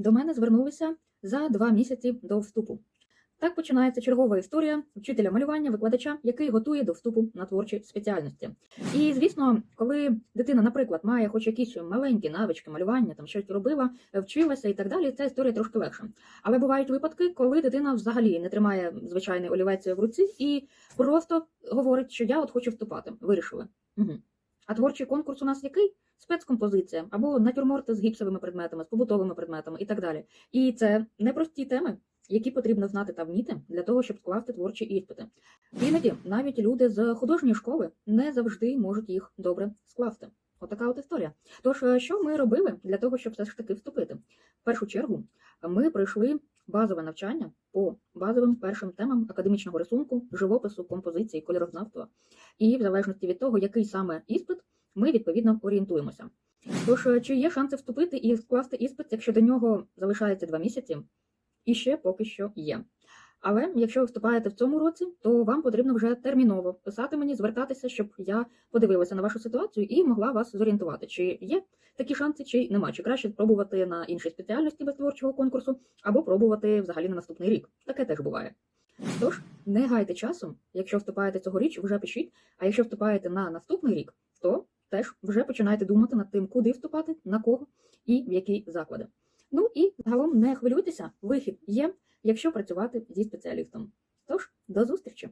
до мене звернулися за два місяці до вступу. Так починається чергова історія вчителя малювання, викладача, який готує до вступу на творчі спеціальності. І звісно, коли дитина, наприклад, має хоч якісь маленькі навички малювання, там щось робила, вчилася і так далі, ця історія трошки легша. Але бувають випадки, коли дитина взагалі не тримає звичайний олівець в руці і просто говорить, що я от хочу вступати. Вирішили. Угу. А творчий конкурс у нас який? Спецкомпозиція або натюрморти з гіпсовими предметами, з побутовими предметами і так далі. І це непрості теми, які потрібно знати та вміти для того, щоб скласти творчі іспити. Іноді навіть люди з художньої школи не завжди можуть їх добре скласти. Отака от історія. Тож, е, що ми робили для того, щоб все ж таки вступити? В першу чергу ми пройшли базове навчання по базовим першим темам академічного рисунку, живопису, композиції, кольорознавства. І в залежності від того, який саме іспит, ми відповідно орієнтуємося. Тож, е, чи є шанси вступити і скласти іспит, якщо до нього залишається два місяці? І ще поки що є. Але якщо ви вступаєте в цьому році, то вам потрібно вже терміново писати мені, звертатися, щоб я подивилася на вашу ситуацію і могла вас зорієнтувати, чи є такі шанси, чи нема. Чи краще пробувати на іншій спеціальності без творчого конкурсу, або пробувати взагалі на наступний рік. Таке теж буває. Тож не гайте часу, якщо вступаєте цьогоріч, вже пишіть. А якщо вступаєте на наступний рік, то теж вже починайте думати над тим, куди вступати, на кого і в які заклади. Ну і загалом не хвилюйтеся, вихід є, якщо працювати зі спеціалістом. Тож, до зустрічі!